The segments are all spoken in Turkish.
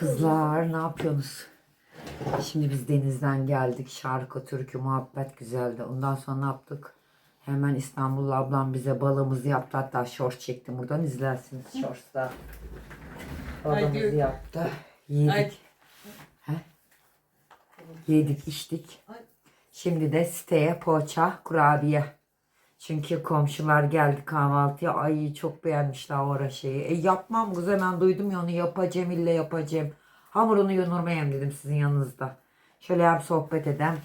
Kızlar ne yapıyorsunuz? Şimdi biz denizden geldik. Şarkı, türkü, muhabbet güzeldi. Ondan sonra ne yaptık? Hemen İstanbul ablam bize balımızı yaptı. Hatta short çektim. Buradan izlersiniz shorts'ta. Balımızı yaptı. Yedik. Ay. He? Yedik, içtik. Şimdi de siteye poğaça, kurabiye. Çünkü komşular geldi kahvaltıya. Ay çok beğenmişler o şeyi. E yapmam kız hemen duydum ya onu yapacağım ille yapacağım. Hamurunu yunurmayayım dedim sizin yanınızda. Şöyle hem sohbet edem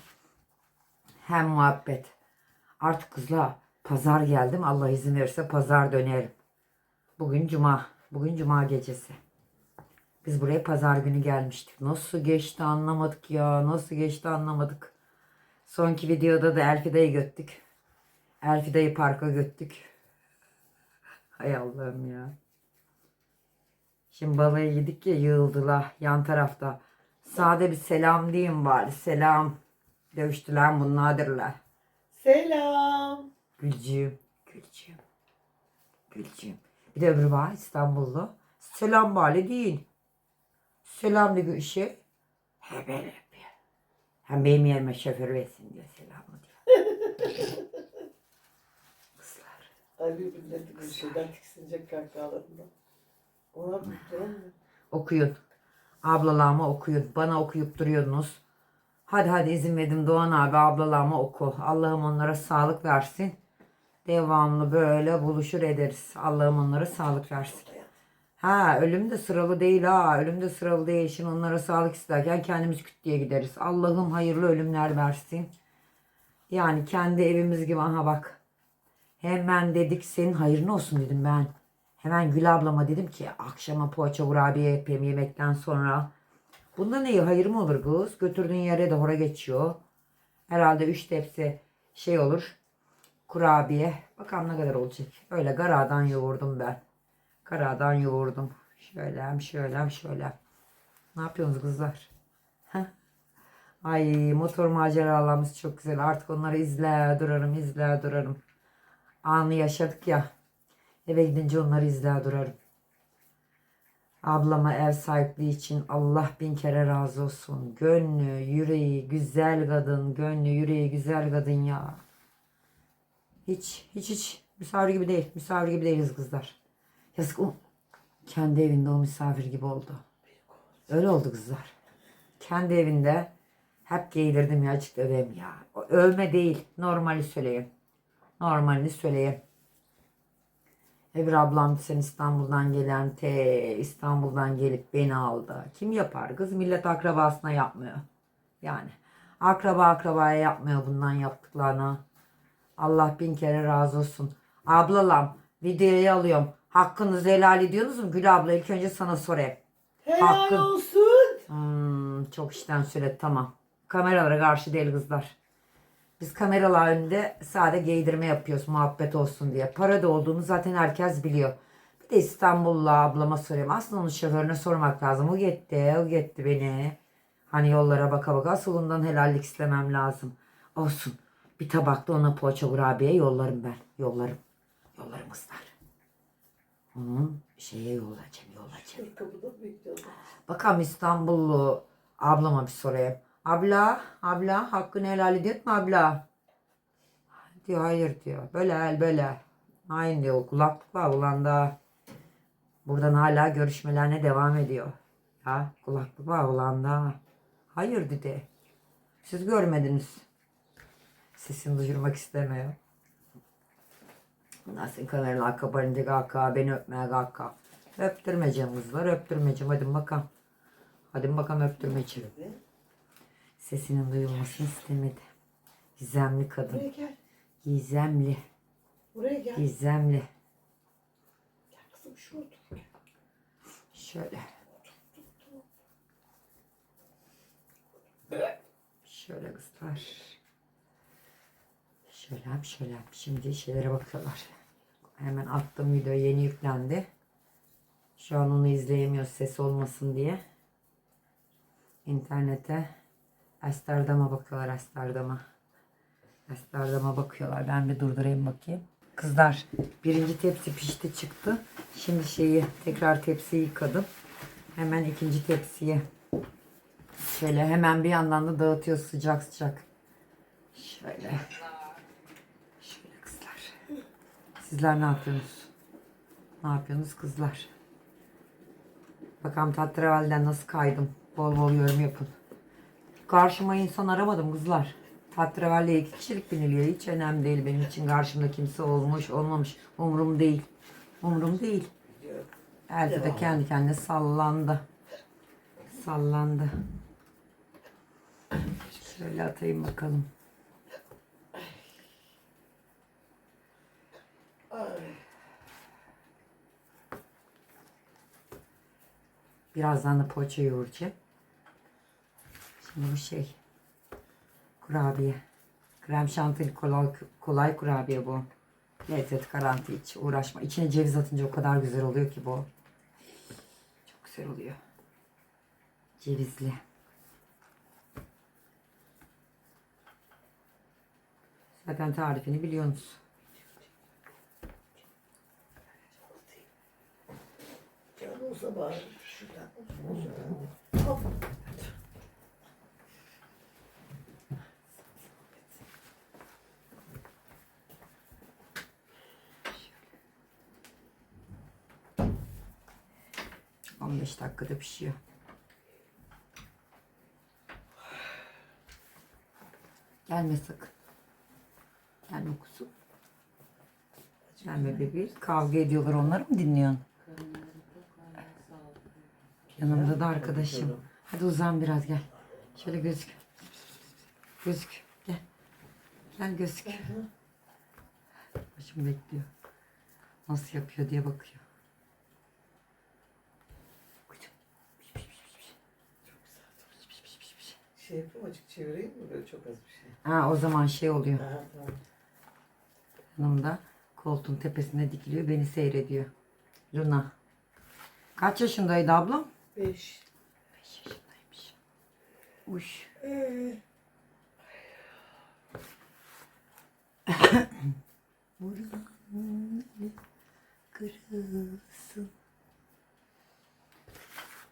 hem muhabbet. Artık kızlar pazar geldim Allah izin verirse pazar dönerim. Bugün cuma. Bugün cuma gecesi. Biz buraya pazar günü gelmiştik. Nasıl geçti anlamadık ya. Nasıl geçti anlamadık. Sonki videoda da Elfide'yi göttük. Elfide'yi parka göttük. Hay Allah'ım ya. Şimdi balayı yedik ya yığıldılar yan tarafta. Sade bir selam diyeyim bari. Selam. Dövüştüler bunlardır Selam. Gülcüğüm. Gülcüğüm. Gülcüğüm. Bir de öbürü var İstanbullu. Selam bari değil. Selam diye bir şey. He böyle yapıyor. Hem benim yerime şoför versin diyor selamı diyor. Ay birbirine bir şeyden tiksinecek kahkahalarından. Ona bir duramıyor. Okuyun. Ablalarıma okuyun. Bana okuyup duruyordunuz. Hadi hadi izin verdim Doğan abi ablalarıma oku. Allah'ım onlara sağlık versin. Devamlı böyle buluşur ederiz. Allah'ım onlara sağlık versin. Ha ölüm de sıralı değil ha. Ölüm de sıralı değil. Şimdi onlara sağlık isterken kendimiz küt diye gideriz. Allah'ım hayırlı ölümler versin. Yani kendi evimiz gibi aha bak. Hemen dedik senin hayırlı olsun dedim ben. Hemen Gül ablama dedim ki akşama poğaça kurabiye yapayım yemekten sonra. Bundan iyi hayır mı olur kız? Götürdüğün yere de hora geçiyor. Herhalde üç tepsi şey olur. Kurabiye. Bakalım ne kadar olacak. Öyle garadan yoğurdum ben. Garadan yoğurdum. Şöyle hem şöyle hem şöyle. Ne yapıyorsunuz kızlar? Heh. Ay motor maceralarımız çok güzel. Artık onları izle durarım izle durarım. Anı yaşadık ya. Eve gidince onları izler durarım. Ablama ev sahipliği için Allah bin kere razı olsun. Gönlü, yüreği, güzel kadın. Gönlü, yüreği, güzel kadın ya. Hiç, hiç, hiç. Misafir gibi değil. Misafir gibi değiliz kızlar. Yazık o. Kendi evinde o misafir gibi oldu. Öyle oldu kızlar. Kendi evinde hep giydirdim ya açık öveyim ya. Övme değil. Normali söyleyeyim. Normalini söyleyeyim. Öbür ablam sen İstanbul'dan gelen te İstanbul'dan gelip beni aldı. Kim yapar? Kız millet akrabasına yapmıyor. Yani akraba akrabaya yapmıyor bundan yaptıklarını. Allah bin kere razı olsun. Ablalam videoyu alıyorum. Hakkınızı helal ediyorsunuz mu? Gül abla ilk önce sana sorayım. Helal Hakkın. olsun. Hmm, çok işten söyledi tamam. Kameralara karşı değil kızlar. Biz kameralar önünde sade giydirme yapıyoruz muhabbet olsun diye. Para da olduğunu zaten herkes biliyor. Bir de İstanbul'la ablama soruyorum. Aslında onun şoförüne sormak lazım. O gitti, o gitti beni. Hani yollara baka baka asıl ondan helallik istemem lazım. Olsun. Bir tabakta ona poğaça kurabiye yollarım ben. Yollarım. Yollarım kızlar. Onun şeye yollayacağım, yollayacağım. Bekliyorum. Bakalım İstanbullu ablama bir sorayım. Abla, abla hakkını helal ediyor mu abla? Diyor hayır diyor. Böyle el böyle. Aynı diyor. Kulaklık var ulanda. Buradan hala görüşmelerine devam ediyor. Ya kulaklık var ulanda. Hayır dedi. Siz görmediniz. Sesini duyurmak istemiyor. Nasıl kameralar kapanınca kalka, beni öpmeye kalka. Öptürmeyeceğim kızlar, öptürmeyeceğim. Hadi bakalım. Hadi bakalım öptürmeyeceğim. Sesinin duyulmasını istemedi. Gizemli kadın. Buraya gel. Gizemli. Buraya gel. Gizemli. Gel kızım şu otur. Şöyle. Şöyle kızlar. Şöyle yap, şöyle yap. Şimdi şeylere bakıyorlar. Hemen attım video yeni yüklendi. Şu an onu izleyemiyoruz ses olmasın diye. İnternete Amsterdam'a bakıyorlar Amsterdam'a. Amsterdam'a bakıyorlar. Ben bir durdurayım bakayım. Kızlar birinci tepsi pişti çıktı. Şimdi şeyi tekrar tepsiyi yıkadım. Hemen ikinci tepsiye. Şöyle hemen bir yandan da dağıtıyor sıcak sıcak. Şöyle. Şöyle kızlar. Sizler ne yapıyorsunuz? Ne yapıyorsunuz kızlar? Bakalım Tatraval'den nasıl kaydım. Bol bol yorum yapın. Karşıma insan aramadım kızlar. Tatraval'le iki kişilik biniliyor. Hiç önemli değil benim için. Karşımda kimse olmuş olmamış. Umurum değil. Umurum değil. Elde de kendi kendine sallandı. Sallandı. Şöyle atayım bakalım. Birazdan da poğaça yoğuracağım. Bu şey kurabiye. Krem şantili kolay, kolay kurabiye bu. Lezzet garanti hiç uğraşma. İçine ceviz atınca o kadar güzel oluyor ki bu. Çok güzel oluyor. Cevizli. Zaten tarifini biliyorsunuz. Canı olsa şuradan. Hop. 15 dakikada pişiyor. Gelme sakın. Gelme kuzum. Gelme bebeğim. Kavga ediyorlar onları mı dinliyorsun? Yanımda da arkadaşım. Hadi uzan biraz gel. Şöyle gözük. Gözük. Gel. Gel gözük. Başım bekliyor. Nasıl yapıyor diye bakıyor. Şey yapayım açık çevireyim mi böyle çok az bir şey. Ha o zaman şey oluyor. Ha, tamam. Yanımda koltuğun tepesine dikiliyor. Beni seyrediyor. Luna. Kaç yaşındaydı ablam? Beş. 5 yaşındaymış. Uş. Ee, Kırılsın.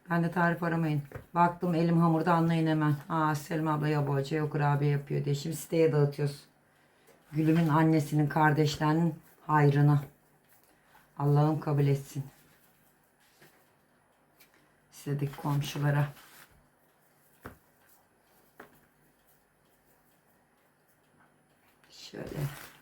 Ben de tarif aramayın. Baktım elim hamurda anlayın hemen. Aa Selim abla ya boğaça ya kurabiye yapıyor diye. Şimdi siteye dağıtıyoruz. Gülümün annesinin kardeşlerinin hayrına. Allah'ım kabul etsin. Sitedeki komşulara. Şöyle.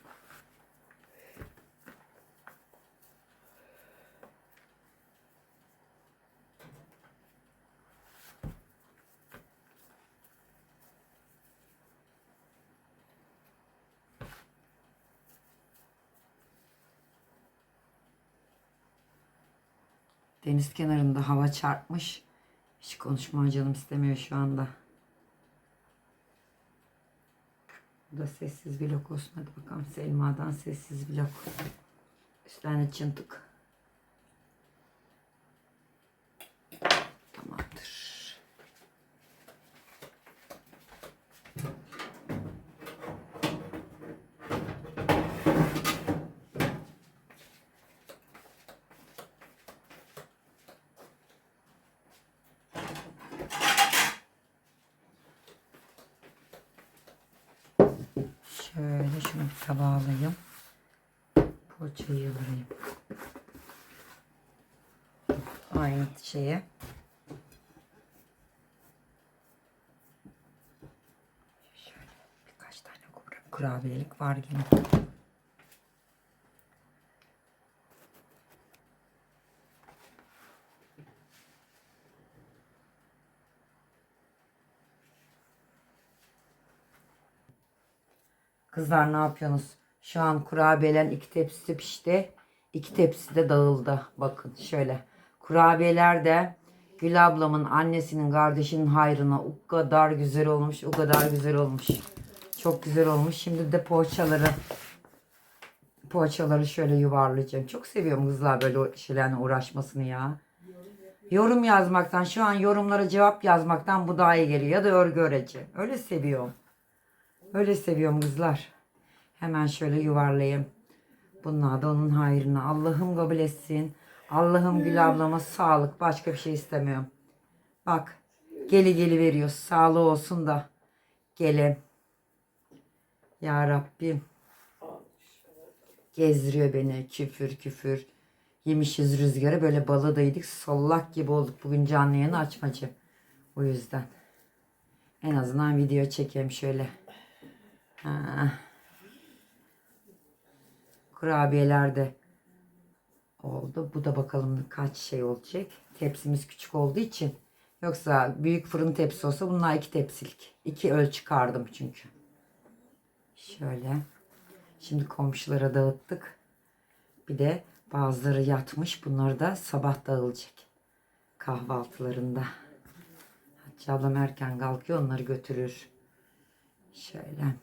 Deniz kenarında hava çarpmış. Hiç konuşmaya canım istemiyor şu anda. Bu da sessiz vlog olsun. Hadi bakalım Selma'dan sessiz vlog. Üstlerine çıntık. Tamamdır. Şöyle şunu bir tabağa alayım. Poğaçayı alayım. Aynı şeye. Şöyle birkaç tane kura- kurabiyelik var yine. Kızlar ne yapıyorsunuz? Şu an kurabiyelerin iki tepsisi pişti. İki tepsi de dağıldı. Bakın şöyle. Kurabiyeler de Gül ablamın annesinin kardeşinin hayrına o kadar güzel olmuş. O kadar güzel olmuş. Çok güzel olmuş. Şimdi de poğaçaları poğaçaları şöyle yuvarlayacağım. Çok seviyorum kızlar böyle şeylerle uğraşmasını ya. Yorum yazmaktan şu an yorumlara cevap yazmaktan bu daha iyi geliyor. Ya da örgü öreceğim. Öyle seviyorum. Öyle seviyorum kızlar. Hemen şöyle yuvarlayayım. Bunlar da onun hayrına. Allah'ım kabul etsin. Allah'ım Gül ablama sağlık. Başka bir şey istemiyorum. Bak geli geli veriyor. Sağlığı olsun da gelin. Ya Rabbim gezdiriyor beni küfür küfür. Yemişiz rüzgarı böyle balı da yedik. Sollak gibi olduk bugün canlı yayını açmacı. O yüzden. En azından video çekeyim şöyle. Ha. Kurabiyeler de oldu. Bu da bakalım kaç şey olacak. Tepsimiz küçük olduğu için. Yoksa büyük fırın tepsi olsa bunlar iki tepsilik. İki ölçü çıkardım çünkü. Şöyle. Şimdi komşulara dağıttık. Bir de bazıları yatmış. Bunlar da sabah dağılacak. Kahvaltılarında. Hatice ablam erken kalkıyor. Onları götürür. Şöyle.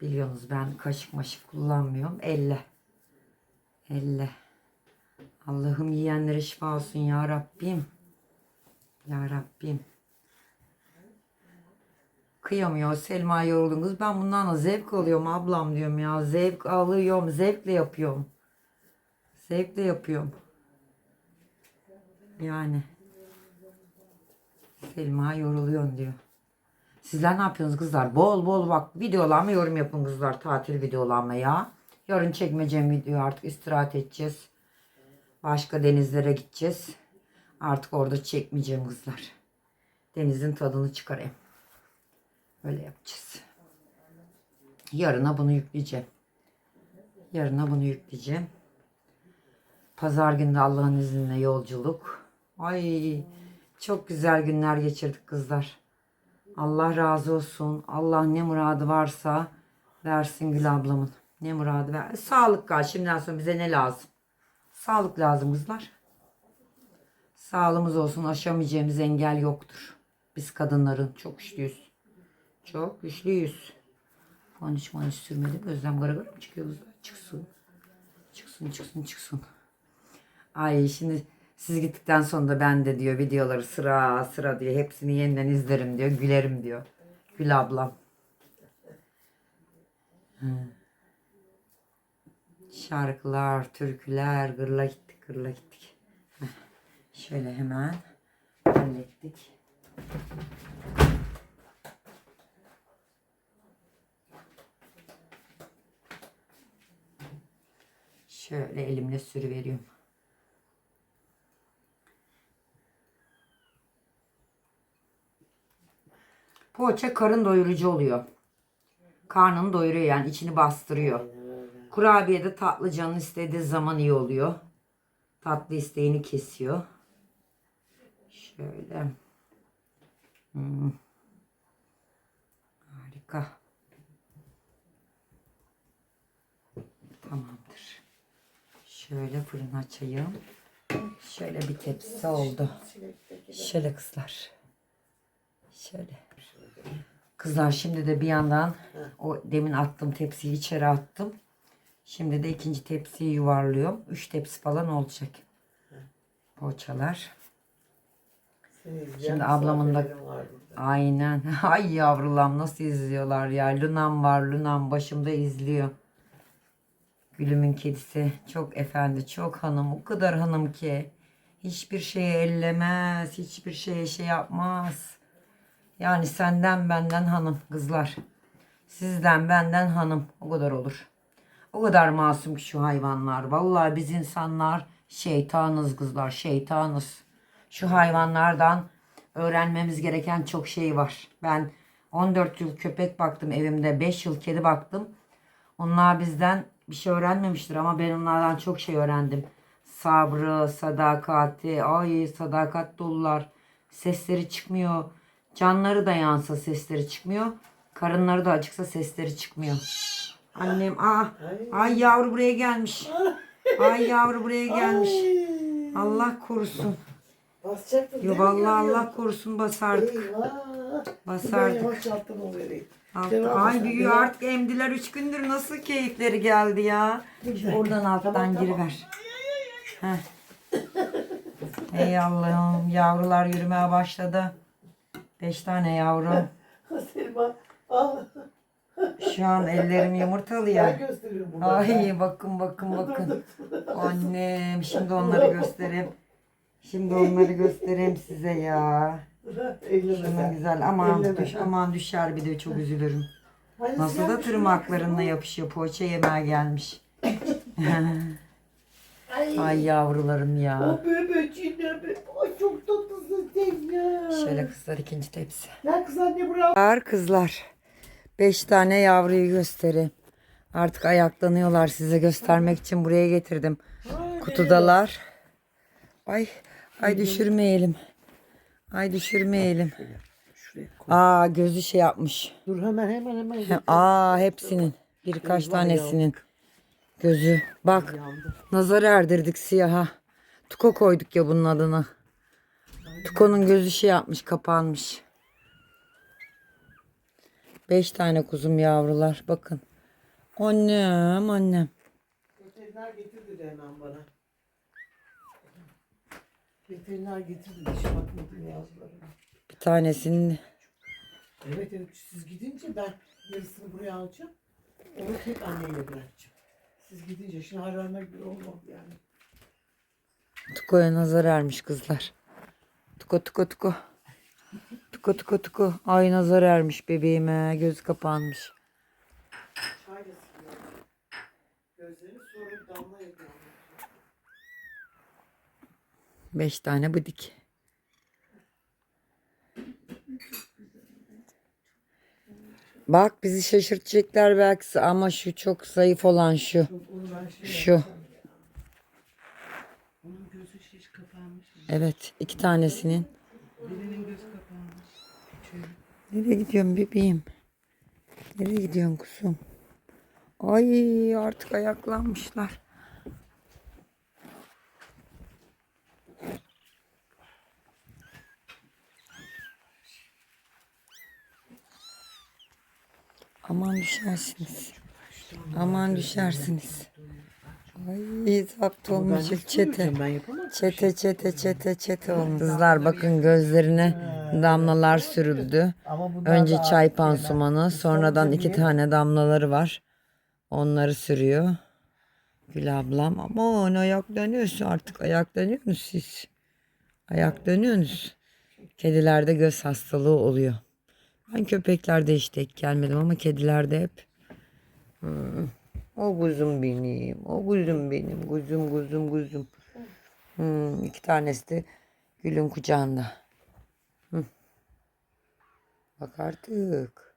Biliyorsunuz ben kaşık maşık kullanmıyorum. Elle. Elle. Allah'ım yiyenlere şifa olsun ya Rabbim. Ya Rabbim. Kıyamıyor Selma yoruldun kız. Ben bundan da zevk alıyorum ablam diyorum ya. Zevk alıyorum. Zevkle yapıyorum. Zevkle yapıyorum. Yani. Selma yoruluyorsun diyor. Sizler ne yapıyorsunuz kızlar? Bol bol bak videolarıma yorum yapın kızlar. Tatil videolarıma ya. Yarın çekmeyeceğim video artık istirahat edeceğiz. Başka denizlere gideceğiz. Artık orada çekmeyeceğim kızlar. Denizin tadını çıkarayım. Öyle yapacağız. Yarına bunu yükleyeceğim. Yarına bunu yükleyeceğim. Pazar günü Allah'ın izniyle yolculuk. Ay çok güzel günler geçirdik kızlar. Allah razı olsun. Allah ne muradı varsa versin Gül ablamın. Ne muradı ver. Sağlık kal. Şimdiden sonra bize ne lazım? Sağlık lazım kızlar. Sağlığımız olsun. Aşamayacağımız engel yoktur. Biz kadınların çok güçlüyüz. Çok güçlüyüz. Faniş maniş sürmedim. Özlem gara gara mı çıkıyor? Çıksın. Çıksın çıksın çıksın. Ay şimdi siz gittikten sonra da ben de diyor videoları sıra sıra diyor. Hepsini yeniden izlerim diyor. Gülerim diyor. Gül ablam. Şarkılar, türküler, gırla gittik, gırla gittik. Şöyle hemen hallettik. Şöyle elimle sürüveriyorum. Poğaça karın doyurucu oluyor. Karnını doyuruyor yani içini bastırıyor. Kurabiye de tatlı canın istediği zaman iyi oluyor. Tatlı isteğini kesiyor. Şöyle. Hmm. Harika. Tamamdır. Şöyle fırın açayım. Şöyle bir tepsi oldu. Şöyle kızlar. Şöyle. Kızlar şimdi de bir yandan o demin attım tepsiyi içeri attım. Şimdi de ikinci tepsiyi yuvarlıyorum. Üç tepsi falan olacak. Poğaçalar. Şimdi ablamın da aynen. Ay yavrulam nasıl izliyorlar ya. Lunam var Lunam başımda izliyor. Gülümün kedisi çok efendi çok hanım o kadar hanım ki. Hiçbir şeye ellemez. Hiçbir şeye şey yapmaz. Yani senden benden hanım kızlar. Sizden benden hanım. O kadar olur. O kadar masum ki şu hayvanlar. Vallahi biz insanlar şeytanız kızlar. Şeytanız. Şu hayvanlardan öğrenmemiz gereken çok şey var. Ben 14 yıl köpek baktım evimde. 5 yıl kedi baktım. Onlar bizden bir şey öğrenmemiştir ama ben onlardan çok şey öğrendim. Sabrı, sadakati, ay sadakat dolular. Sesleri çıkmıyor. Canları da yansa sesleri çıkmıyor. Karınları da açıksa sesleri çıkmıyor. Annem ah ay yavru buraya gelmiş. Ay yavru buraya gelmiş. Allah korusun. Basacaktın Yo vallahi Allah korusun basardık. Basardık. Devam ay büyüyor artık emdiler üç gündür nasıl keyifleri geldi ya. Oradan alttan Tamam, tamam. giriver. Heh. Ey Allah'ım yavrular yürümeye başladı. Beş tane yavru. Selma al. Şu an ellerim yumurtalı ya. Ben gösteriyorum bunları. Ay bakın bakın bakın. Annem şimdi onları göstereyim. Şimdi onları göstereyim size ya. Şuna güzel aman düş, aman düşer bir de çok üzülürüm. Nasıl da tırmaklarınla yapışıyor. Poğaça yemeğe gelmiş. Ay, yavrularım ya. O be. Ay çok ya. Şöyle kızlar ikinci tepsi. Gel kız anne buraya. Kızlar. Beş tane yavruyu göstereyim. Artık ayaklanıyorlar size göstermek için buraya getirdim. Kutudalar. Ay, ay düşürmeyelim. Ay düşürmeyelim. Aa gözü şey yapmış. Dur hemen hemen hemen. He, Aa hepsinin. Birkaç tanesinin gözü. Bak nazar erdirdik siyaha. Tuko koyduk ya bunun adına. Tuko'nun gözü şey yapmış kapanmış. Beş tane kuzum yavrular. Bakın. Annem annem. Veteriner getirdi hemen bana. Veteriner getirdi hiç bakmadım yazılarına. Bir tanesinin Evet evet siz gidince ben yarısını buraya alacağım. Onu tek anneyle bırakacağım. Siz gidince şimdi hayvanlar gibi olmam yani. Tuko'ya nazar ermiş kızlar. Tuko tuko tuko. Tuko tuko tuko. Ay nazar ermiş bebeğime. Göz kapanmış. Beş tane bıdik. Bak bizi şaşırtacaklar belki ama şu çok zayıf olan şu. Şu. yapacağım. Onun gözü şiş kapanmış. Evet iki tanesinin. Birinin gözü kapanmış. Küçüğü. Nereye gidiyorsun bebeğim? Nereye gidiyorsun kuzum? Ay artık ayaklanmışlar. Aman düşersiniz. Aman düşersiniz. Ay zapt nasıl çete. Çete çete çete çete olmuş. Kızlar bakın gözlerine damlalar sürüldü. Önce çay pansumanı, sonradan iki tane damlaları var. Onları sürüyor. Gül ablam aman ayaklanıyorsun artık ayaklanıyorsunuz siz. Ayaklanıyorsunuz. Kedilerde göz hastalığı oluyor. Ben köpeklerde hiç tek gelmedim ama kedilerde hep. Hmm. O kuzum benim, o kuzum benim, kuzum kuzum kuzum. Hmm, iki tanesi de Gül'ün kucağında. Bak artık.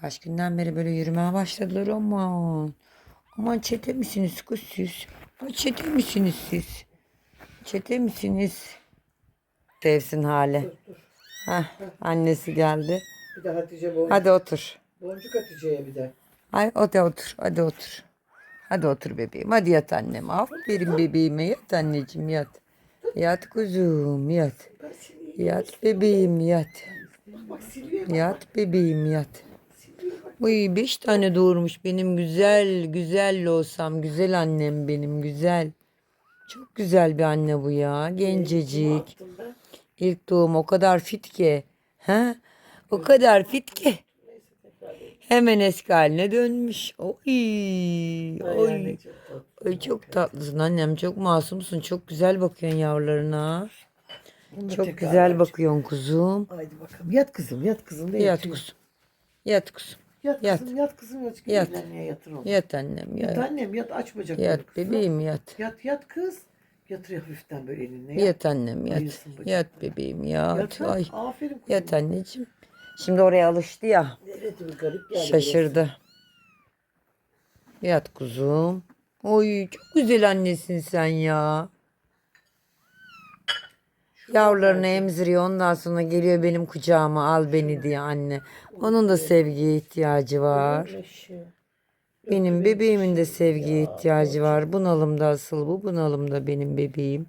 Kaç günden beri böyle yürümeye başladılar aman. Aman çete misiniz kız siz? Ay çete misiniz siz? Çete misiniz? Sevsin hali. Heh, annesi geldi. Bir de Hatice Boncuk. Hadi otur. Boncuk Hatice'ye bir de. Ay o da otur. Hadi otur. Hadi otur bebeğim. Hadi yat annem. Aferin bebeğime. Yat anneciğim yat. Yat kuzum yat. Yat bebeğim yat. Yat bebeğim yat. Uy beş tane doğurmuş benim güzel güzel olsam güzel annem benim güzel. Çok güzel bir anne bu ya gencecik. İlk doğum o kadar fit ki. Ha? O kadar fit ki. Hemen eski haline dönmüş. Oy. Ay, Oy. anne çok. Ay çok tatlısın annem. Çok masumsun. Çok güzel bakıyorsun yavrularına. Bunu Çok güzel bakıyorsun kuzum. Haydi bakalım. Yat kızım yat kızım. Yat yatıyor. kuzum. Yat kuzum. Yat, Yat. kızım yat kızım yat. Yat. Yat. Yatır onu? Yat annem Yat yat. annem yat aç bacakları. Yat kızım. bebeğim yat. Yat yat kız. Yatır hafiften böyle elinle. Yat. Yat annem yat. Yat bebeğim yat. Yat. Ay. Aferin kızım. Yat anneciğim. Şimdi oraya alıştı ya. Evet bir garip geldi. Şaşırdı. Yat kuzum. Oy çok güzel annesin sen ya. Yavrularını emziriyor ondan sonra geliyor benim kucağıma al beni diye anne. Onun da sevgiye ihtiyacı var. Benim bebeğimin de sevgiye ihtiyacı var. Bunalımda asıl bu. Bunalımda benim bebeğim.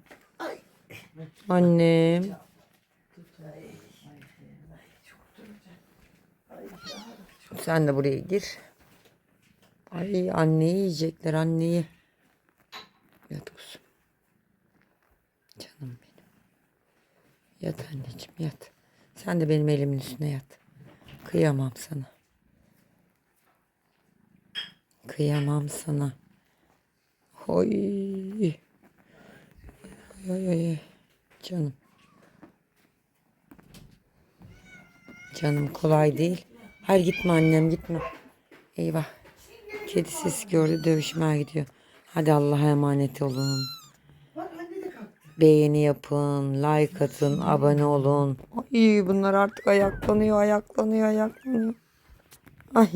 Annem. Sen de buraya gir. Ay anneyi yiyecekler anneyi. Yat kuzum. Canım benim. Yat anneciğim yat. Sen de benim elimin üstüne yat. Kıyamam sana. Kıyamam sana. Oy. Ay ay ay. Canım. Canım kolay değil. Hayır gitme annem gitme. Eyvah. Kedi sesi gördü dövüşmeye gidiyor. Hadi Allah'a emanet olun. Beğeni yapın, like atın, abone olun. Ay bunlar artık ayaklanıyor, ayaklanıyor, ayaklanıyor. Ay.